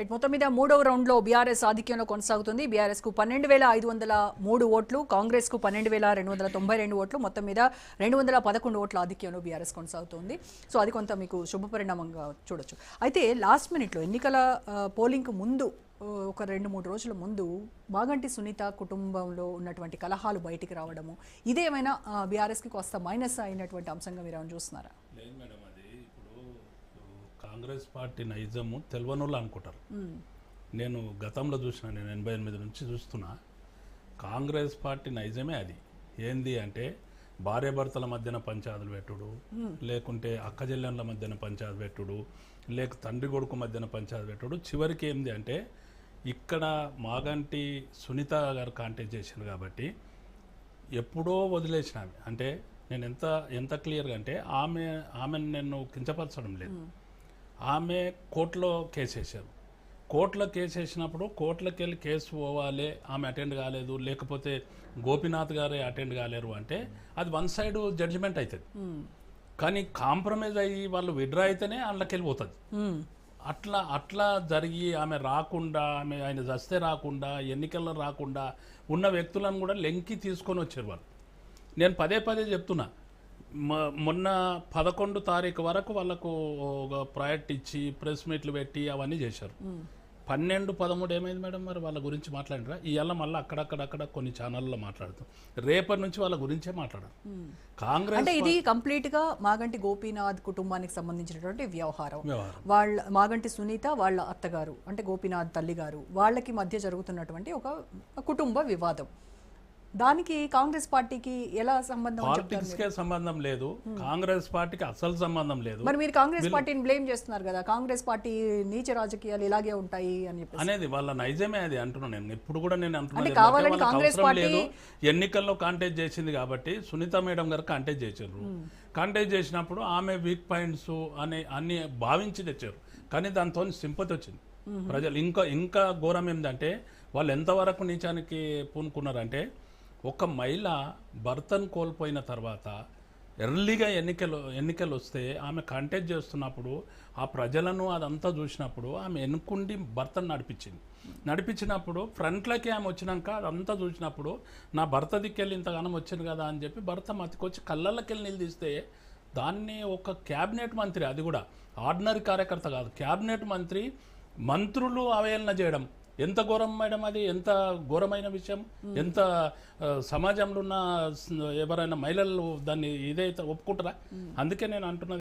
Right మొత్తం మీద మూడవ రౌండ్లో బీఆర్ఎస్ ఆధిక్యంలో కొనసాగుతుంది. బీఆర్ఎస్కు పన్నెండు వేల ఐదు వందల మూడు ఓట్లు కాంగ్రెస్కు పన్నెండు వేల రెండు వందల తొంభై రెండు ఓట్లు మొత్తం మీద రెండు వందల పదకొండు ఓట్ల ఆధిక్యంలో బీఆర్ఎస్ కొనసాగుతుంది. సో అది కొంత మీకు శుభపరిణామంగా చూడొచ్చు. అయితే లాస్ట్ మినిట్లో ఎన్నికల పోలింగ్కు ముందు ఒక రెండు మూడు రోజుల ముందు మాగంటి సునీత కుటుంబంలో ఉన్నటువంటి కలహాలు బయటికి రావడము ఇదేమైనా బీఆర్ఎస్కి కాస్త మైనస్ అయినటువంటి అంశంగా మీరు ఏమైనా చూస్తున్నారా లేదు మేడం అది ఇప్పుడు కాంగ్రెస్ పార్టీ నైజము తెలవనోళ్ళు అనుకుంటారు. నేను గతంలో చూసిన నేను ఎనభై ఎనిమిది నుంచి చూస్తున్నా కాంగ్రెస్ పార్టీ నైజమే అది. ఏంది అంటే భార్యాభర్తల మధ్యన పంచాయతీలు పెట్టుడు లేకుంటే అక్క చెల్లెళ్ళ మధ్యన పంచాయతీ పెట్టుడు లేక తండ్రి కొడుకు మధ్యన పంచాయతీ పెట్టుడు. చివరికి ఏంది అంటే ఇక్కడ మాగంటి సునీత గారు కాంటాక్ట్ చేశారు కాబట్టి ఎప్పుడో వదిలేసిన ఆమె అంటే నేను ఎంత ఎంత క్లియర్గా అంటే ఆమె ఆమెను నేను కించపరచడం లేదు. ఆమె కోర్టులో కేసు వేశారు. కోర్టులో కేసు వేసినప్పుడు కోర్టులోకి వెళ్ళి కేసు పోవాలి ఆమె అటెండ్ కాలేదు లేకపోతే గోపీనాథ్ గారే అటెండ్ కాలేరు అంటే అది వన్ సైడ్ జడ్జిమెంట్ అవుతుంది కానీ కాంప్రమైజ్ అయ్యి వాళ్ళు విడ్రా అయితేనే అందులోకి వెళ్ళిపోతుంది అట్లా అట్లా జరిగి ఆమె రాకుండా ఆమె ఆయన చస్తే రాకుండా ఎన్నికల్లో రాకుండా ఉన్న వ్యక్తులను కూడా లెంకి తీసుకొని వచ్చారు వాళ్ళు. నేను పదే పదే చెప్తున్నా మొన్న పదకొండు తారీఖు వరకు వాళ్ళకు ఒక ప్రాజెక్ట్ ఇచ్చి ప్రెస్ మీట్లు పెట్టి అవన్నీ చేశారు. పన్నెండు పదమూడు ఏమైంది మేడం మరి వాళ్ళ గురించి మాట్లాడినరా? ఇవాళ మళ్ళీ అక్కడక్కడక్కడ కొన్ని ఛానళ్ళలో మాట్లాడుతాం. రేపటి నుంచి వాళ్ళ గురించే మాట్లాడారు కాంగ్రెస్ అంటే ఇది కంప్లీట్గా మాగంటి గోపీనాథ్ కుటుంబానికి సంబంధించినటువంటి వ్యవహారం. వ్యవహారం. వాళ్ళ మాగంటి సునీత వాళ్ళ అత్తగారు అంటే గోపీనాథ్ తల్లి గారు వాళ్ళకి మధ్య జరుగుతున్నటువంటి ఒక కుటుంబ వివాదం. దానికి కాంగ్రెస్ పార్టీకి ఎలా సంబంధం పాలిటిక్స్ కే సంబంధం లేదు. కాంగ్రెస్ పార్టీకి అసలు సంబంధం లేదు. మరి మీరు కాంగ్రెస్ పార్టీని బ్లేమ్ చేస్తున్నారు కదా కాంగ్రెస్ పార్టీ నీచ రాజకీయాలు ఇలాగే ఉంటాయి అని చెప్పి అనేది వాళ్ళ నైజమే అది అంటున్నాను నేను. ఇప్పుడు కూడా నేను అంటున్నాను కాంగ్రెస్ పార్టీ- లేదు. ఎన్నికల్లో కాంటాక్ట్ చేసింది కాబట్టి సునీత మేడం గారు కాంటాక్ట్ చేశారు. కాంటాక్ట్ చేసినప్పుడు ఆమె వీక్ పాయింట్స్ అనే అన్ని భావించి తెచ్చారు. కానీ దాంతో సింపతి వచ్చింది. ప్రజలు ఇంకా ఇంకా ఘోరం ఏంటంటే వాళ్ళు ఎంతవరకు నీచానికి పూనుకున్నారంటే ఒక మహిళ భర్తను కోల్పోయిన తర్వాత ఎర్లీగా ఎన్నికలు ఎన్నికలు వస్తే ఆమె కంటెస్ట్ చేస్తున్నప్పుడు ఆ ప్రజలను అదంతా చూసినప్పుడు ఆమె ఎన్నుకుండి భర్తను నడిపించింది. నడిపించినప్పుడు ఫ్రంట్లోకి ఆమె వచ్చినాక అదంతా చూసినప్పుడు నా భర్త దిక్కెళ్ళి ఇంతగానం వచ్చింది కదా అని చెప్పి భర్త మతికొచ్చి కళ్ళకి నిలదీస్తే దాన్ని ఒక క్యాబినెట్ మంత్రి అది కూడా ఆర్డినరీ కార్యకర్త కాదు క్యాబినెట్ మంత్రి మంత్రులు అవహేళన చేయడం ఎంత ఘోరం మేడం అది? ఎంత ఘోరమైన విషయం? ఎంత సమాజంలో ఉన్న ఎవరైనా మహిళలు దాన్ని ఇదైతే ఒప్పుకుంటారా? అందుకే నేను అంటున్నది